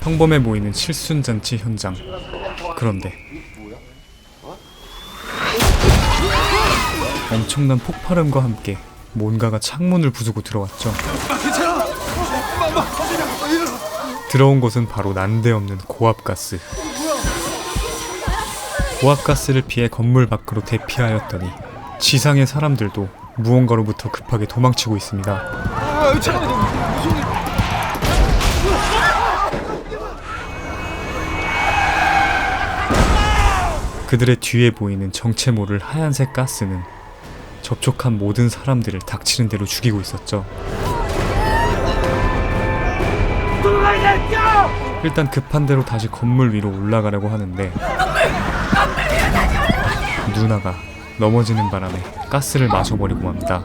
평범해 보이는 칠순잔치 현장. 그런데 엄청난 폭발음과 함께 뭔가가 창문을 부수고 들어왔죠. 들어온 것은 바로 난데없는 고압가스. 고압가스를 피해 건물 밖으로 대피하였더니 지상의 사람들도 무언가로부터 급하게 도망치고 있습니다. 그들의 뒤에 보이는 정체 모를 하얀색 가스는 접촉한 모든 사람들을 닥치는 대로 죽이고 있었죠. 일단 급한 대로 다시 건물 위로 올라가려고 하는데 누나가 넘어지는 바람에 가스를 마셔버리고 맙니다.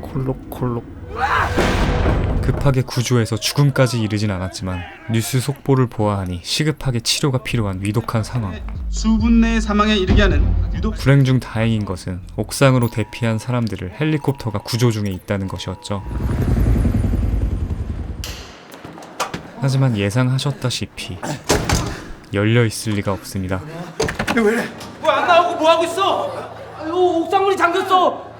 콜록콜록. 급하게 구조해서 죽음까지 이르진 않았지만 뉴스 속보를 보아하니 시급하게 치료가 필요한 위독한 상황. 수분 내의 사망에 이르게 하는 유독 불행 중 다행인 것은 옥상으로 대피한 사람들을 헬리콥터가 구조 중에 있다는 것이었죠. 하지만 예상하셨다시피 열려 있을 리가 없습니다. 왜 안 나오고 뭐 하고 있어? 아유 옥상문이 잠겼어.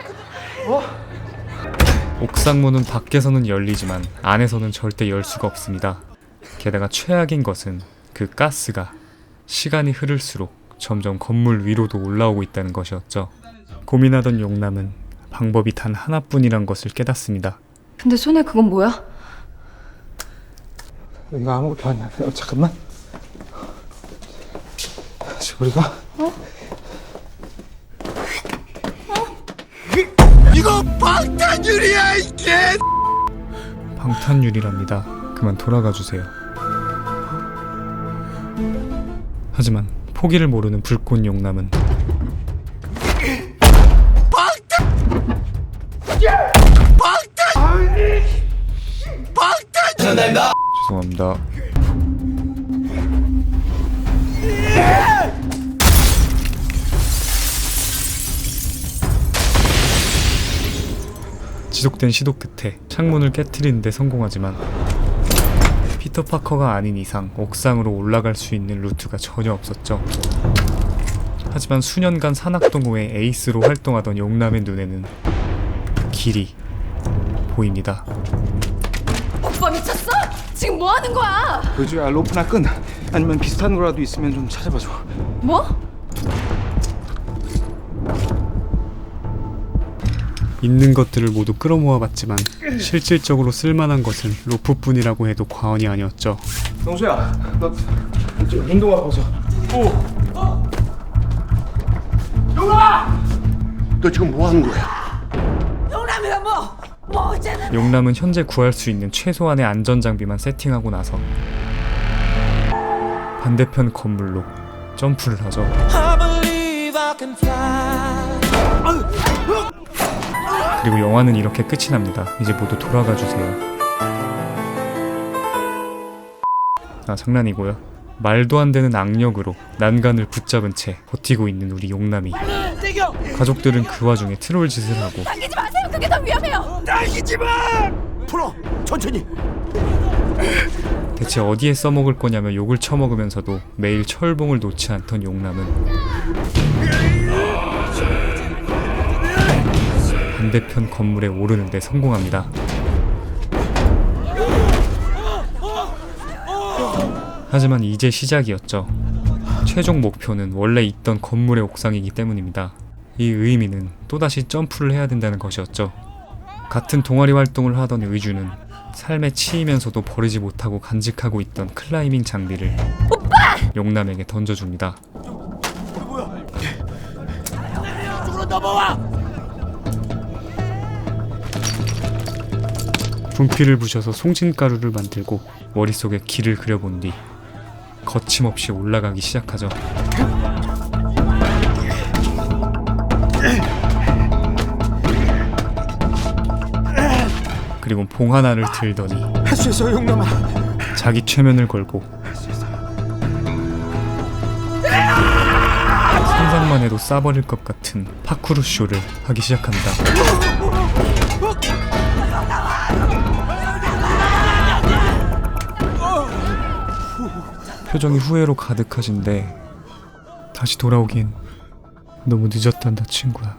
옥상 문은 밖에서는 열리지만 안에서는 절대 열 수가 없습니다. 게다가 최악인 것은 그 가스가 시간이 흐를수록 점점 건물 위로도 올라오고 있다는 것이었죠. 고민하던 용남은 방법이 단 하나뿐이란 것을 깨닫습니다. 근데 손에 그건 뭐야? 이거 아무것도 아니야. 어, 잠깐만. 지금 우리가 방탄유리랍니다. 그만 돌아가 주세요. 하지만 포기를 모르는 불꽃 용남은 죄송합니다. 지속된 시도 끝에 창문을 깨트리는 데 성공하지만 피터 파커가 아닌 이상 옥상으로 올라갈 수 있는 루트가 전혀 없었죠. 하지만 수년간 산악동호회 에이스로 활동하던 용남의 눈에는 길이 보입니다. 오빠 미쳤어? 지금 뭐 하는 거야? 요주야 로프나 끈 아니면 비슷한 거라도 있으면 좀 찾아봐줘. 뭐? 있는 것들을 모두 끌어모아 봤지만 실질적으로 쓸만한 것은 로프뿐이라고 해도 과언이 아니었죠. 영수야, 너 지금 운동화 벗어. 너 지금 뭐 하는 거야? 용남이가 뭐? 뭐 어쩌는? 용남은 현재 구할 수 있는 최소한의 안전 장비만 세팅하고 나서 반대편 건물로 점프를 하죠. 그리고 영화는 이렇게 끝이 납니다. 이제 모두 돌아가 주세요. 아 장난이고요. 말도 안 되는 악력으로 난간을 붙잡은 채 버티고 있는 우리 용남이 가족들은 그 와중에 트롤 짓을 하고 당기지 마세요. 그게 더 위험해요. 풀어 천천히 대체 어디에 써먹을 거냐며 욕을 처먹으면서도 매일 철봉을 놓지 않던 용남은 반대편 건물에 오르는데 성공합니다. 하지만 이제 시작이었죠. 최종 목표는 원래 있던 건물의 옥상이기 때문입니다. 이 의미는 또다시 점프를 해야 된다는 것이었죠. 같은 동아리 활동을 하던 의주는 삶에 치이면서도 버리지 못하고 간직하고 있던 클라이밍 장비를 용남에게 던져줍니다. 분필을 부셔서 송진가루를 만들고 머릿속에 길을 그려본 뒤 거침없이 올라가기 시작하죠. 그리고 봉 하나를 들더니 할 수 있어, 용남아. 자기 최면을 걸고 상상만 해도 싸버릴 것 같은 파쿠르 쇼를 하기 시작합니다. 표정이 후회로 가득하신데 다시 돌아오긴 너무 늦었단다 친구야.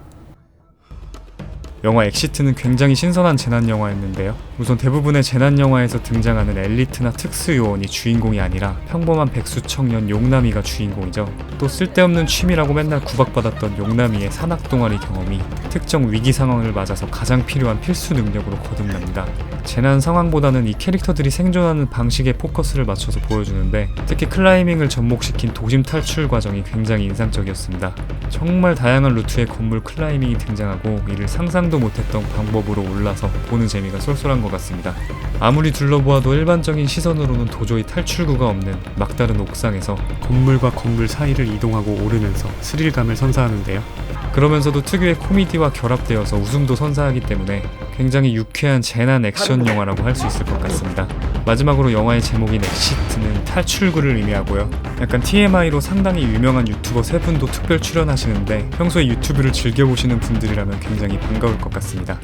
영화 엑시트는 굉장히 신선한 재난 영화였는데요. 우선 대부분의 재난 영화에서 등장하는 엘리트나 특수 요원이 주인공이 아니라 평범한 백수 청년 용남이가 주인공이죠. 또 쓸데없는 취미라고 맨날 구박받았던 용남이의 산악 동아리 경험이 특정 위기 상황을 맞아서 가장 필요한 필수 능력으로 거듭납니다. 재난 상황보다는 이 캐릭터들이 생존하는 방식에 포커스를 맞춰서 보여주는데 특히 클라이밍을 접목시킨 도심 탈출 과정이 굉장히 인상적이었습니다. 정말 다양한 루트의 건물 클라이밍이 등장하고 이를 상상도 못했던 방법으로 올라서 보는 재미가 쏠쏠한 것 같습니다. 아무리 둘러보아도 일반적인 시선으로는 도저히 탈출구가 없는 막다른 옥상에서 건물과 건물 사이를 이동하고 오르면서 스릴감을 선사하는데요. 그러면서도 특유의 코미디와 결합되어서 웃음도 선사하기 때문에 굉장히 유쾌한 재난 액션 영화라고 할 수 있을 것 같습니다. 마지막으로 영화의 제목인 엑시트는 탈출구를 의미하고요. 약간 TMI로 상당히 유명한 유튜버 세 분도 특별 출연하시는데 평소에 유튜브를 즐겨보시는 분들이라면 굉장히 반가울 것 같습니다.